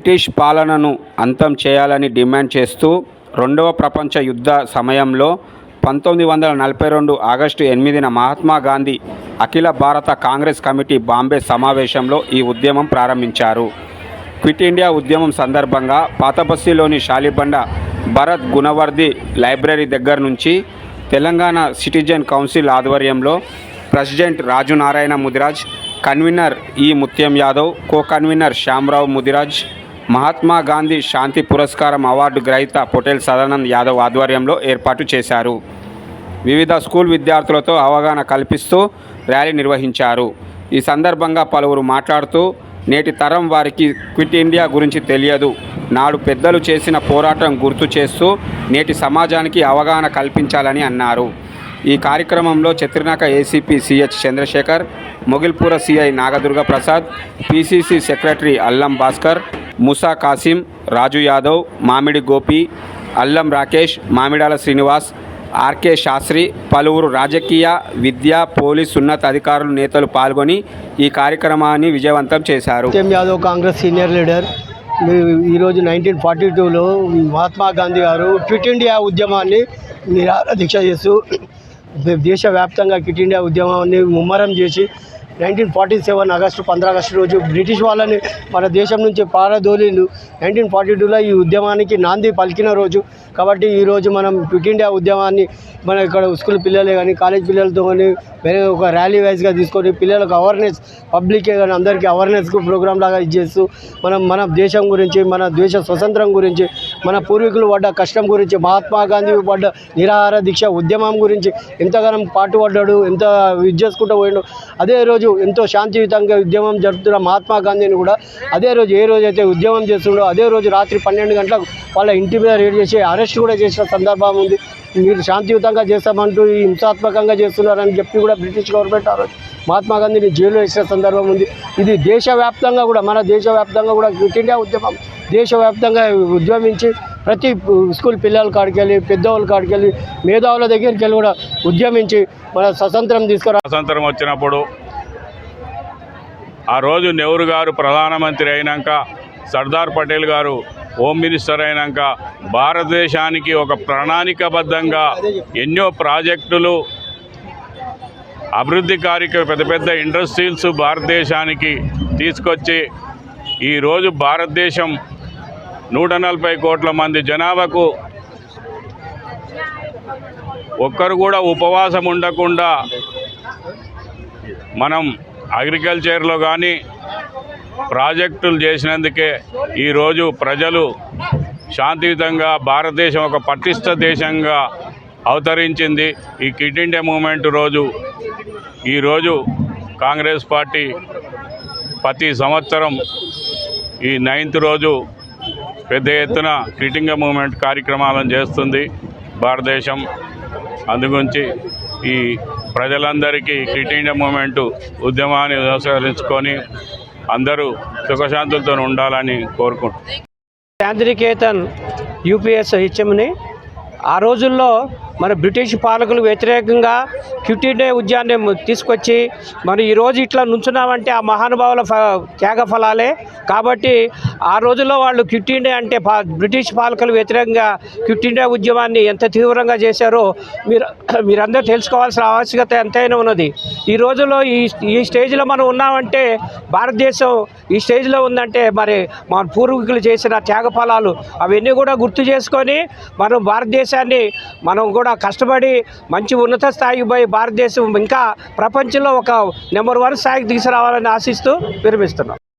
British పాలనను అంతం చేయాలని డిమాండ్ చేస్తూ రెండవ ప్రపంచ యుద్ధ సమయంలో పంతొమ్మిది వందల నలభై రెండు ఆగస్టు ఎనిమిదిన మహాత్మా గాంధీ అఖిల భారత కాంగ్రెస్ కమిటీ బాంబే సమావేశంలో ఈ ఉద్యమం ప్రారంభించారు. క్విట్ ఇండియా ఉద్యమం సందర్భంగా పాతబస్తీలోని షాలిబండ భరత్ గుణవర్ది లైబ్రరీ దగ్గర నుంచి తెలంగాణ సిటిజన్ కౌన్సిల్ ఆధ్వర్యంలో ప్రెసిడెంట్ రాజు నారాయణ ముదిరాజ్ కన్వీనర్ ఈ ముత్యం యాదవ్ కో కన్వీనర్ శ్యామరావు ముదిరాజ్ మహాత్మా గాంధీ శాంతి పురస్కారం అవార్డు గ్రహీత పొటేల్ సదానంద్ యాదవ్ ఆధ్వర్యంలో ఏర్పాటు చేశారు. వివిధ స్కూల్ విద్యార్థులతో అవగాహన కల్పిస్తూ ర్యాలీ నిర్వహించారు. ఈ సందర్భంగా పలువురు మాట్లాడుతూ నేటి తరం వారికి క్విట్ ఇండియా గురించి తెలియదు. నాడు పెద్దలు చేసిన పోరాటం గుర్తు చేస్తూ నేటి సమాజానికి అవగాహన కల్పించాలని అన్నారు. ఈ కార్యక్రమంలో చిత్రనాక ACP CH Chandrashekar మొగిల్పూర CI Nagadurga Prasad PCC secretary Allam Bhaskar Musa Kasim Raju Yadav Mamidi Gopi Allam Rakesh Mamidala Srinivas RK Shastri పలువురు రాజకీయ విద్య పోలీస్ ఉన్నత అధికారులు నేతలు పాల్గొని ఈ కార్యక్రమాన్ని విజయవంతం చేశారు. Yadav Congress senior leader. ఈరోజు నైన్టీన్ ఫార్టీ టూలో మహాత్మా గాంధీ గారు క్విట్ ఇండియా ఉద్యమాన్ని నిరాహార దీక్ష చేస్తూ దేశవ్యాప్తంగా క్విట్ ఇండియా ఉద్యమాన్ని ముమ్మరం చేసి నైన్టీన్ ఫార్టీ సెవెన్ ఆగస్టు పంద్ర ఆగస్టు రోజు బ్రిటిష్ వాళ్ళని మన దేశం నుంచి పారదోలిండు. నైన్టీన్ ఫార్టీ టూలో ఈ ఉద్యమానికి నాంది పలికిన రోజు. కాబట్టి ఈరోజు మనం క్విట్ ఇండియా ఉద్యమాన్ని మన ఇక్కడ స్కూల్ పిల్లలే కానీ కాలేజ్ పిల్లలతో కానీ వేరే ఒక ర్యాలీ వైజ్గా తీసుకొని పిల్లలకు అవేర్నెస్ పబ్లికే కానీ అందరికీ అవేర్నెస్ ప్రోగ్రామ్ లాగా ఇచ్చేస్తూ మనం మన దేశం గురించి మన దేశ స్వతంత్రం గురించి మన పూర్వీకులు పడ్డ కష్టం గురించి మహాత్మా గాంధీ పడ్డ నిరాహార దీక్ష ఉద్యమం గురించి ఎంతగానో పాటుపడ్డాడు ఎంత ఇది చేసుకుంటూ పోయాడు. అదే రోజు ఎంతో శాంతియుతంగా ఉద్యమం జరుపుతున్న మహాత్మా గాంధీని కూడా అదే రోజు ఏ రోజు అయితే ఉద్యమం చేస్తుండో అదే రోజు రాత్రి పన్నెండు గంటలకు వాళ్ళ ఇంటి మీద రేడ్ చేసి అరెస్ట్ కూడా చేసిన సందర్భం ఉంది. మీరు శాంతియుతంగా చేస్తామంటూ హింసాత్మకంగా చేస్తున్నారని చెప్పి కూడా బ్రిటిష్ గవర్నమెంట్ ఆ రోజు మహాత్మా గాంధీని జైల్లో వేసిన సందర్భం ఉంది. ఇది దేశవ్యాప్తంగా కూడా మన దేశవ్యాప్తంగా కూడా క్విట్ ఇండియా ఉద్యమం దేశవ్యాప్తంగా ఉద్యమించి ప్రతి స్కూల్ పిల్లల కాడికి వెళ్ళి పెద్దవాళ్ళ కాడికి వెళ్ళి మేధావుల దగ్గరికి వెళ్ళి కూడా ఉద్యమించి మన స్వతంత్రం తీసుకురా స్వతంత్రం వచ్చినప్పుడు ఆ రోజు నెహ్రూ గారు ప్రధానమంత్రి అయినాక సర్దార్ పటేల్ గారు హోమ్ మినిస్టర్ అయినాక భారతదేశానికి ఒక ప్రణాళికబద్ధంగా ఎన్నో ప్రాజెక్టులు అభివృద్ధి కార్యక్రమ పెద్ద పెద్ద ఇండస్ట్రీస్ భారతదేశానికి తీసుకొచ్చి ఈరోజు భారతదేశం నూట నలభై కోట్ల మంది జనాభాకు ఒక్కరు కూడా ఉపవాసం ఉండకుండా మనం అగ్రికల్చర్లో కానీ ప్రాజెక్టులు చేసినందుకే ఈరోజు ప్రజలు శాంతియుతంగా భారతదేశం ఒక పటిష్ట దేశంగా అవతరించింది. ఈ కిట్ ఇండియా మూమెంట్ రోజు ఈరోజు కాంగ్రెస్ పార్టీ ప్రతి సంవత్సరం ఈ నైన్త్ రోజు పెద్ద ఎత్తున క్విట్ మూమెంట్ కార్యక్రమాలను చేస్తుంది. భారతదేశం అందుగురించి ఈ ప్రజలందరికీ క్విట్ ఇండియా మూమెంట్ ఉద్యమాన్ని అనుసరించుకొని అందరూ సుఖశాంతులతో ఉండాలని కోరుకుంటున్నాను శాంతినికేతన్ యూపీఎస్ హెచ్ఎంని ఆ రోజుల్లో మన బ్రిటిష్ పాలకులు వ్యతిరేకంగా క్విట్ ఉద్యాన్ని తీసుకొచ్చి మనం ఈరోజు ఇట్లా నుంచున్నామంటే ఆ మహానుభావుల ఫ త్యాగ ఫలాలే. కాబట్టి ఆ రోజుల్లో వాళ్ళు క్విట్ ఇండియా అంటే పా బ్రిటిష్ పాలకులు వ్యతిరేకంగా క్విట్ ఇండియా ఉద్యమాన్ని ఎంత తీవ్రంగా చేశారో మీరు మీరందరూ తెలుసుకోవాల్సిన ఆవశ్యకత ఎంతైనా ఉన్నది. ఈ రోజుల్లో ఈ ఈ స్టేజ్లో మనం ఉన్నామంటే భారతదేశం ఈ స్టేజ్లో ఉందంటే మరి మన పూర్వీకులు చేసిన త్యాగ ఫలాలు అవన్నీ కూడా గుర్తు చేసుకొని మనం భారతదేశాన్ని మనం కూడా కూడా కష్టపడి మంచి ఉన్నత స్థాయికి పోయి భారతదేశం ఇంకా ప్రపంచంలో ఒక నెంబర్ వన్ స్థాయికి తీసుకురావాలని ఆశిస్తూ విరమిస్తున్నాం.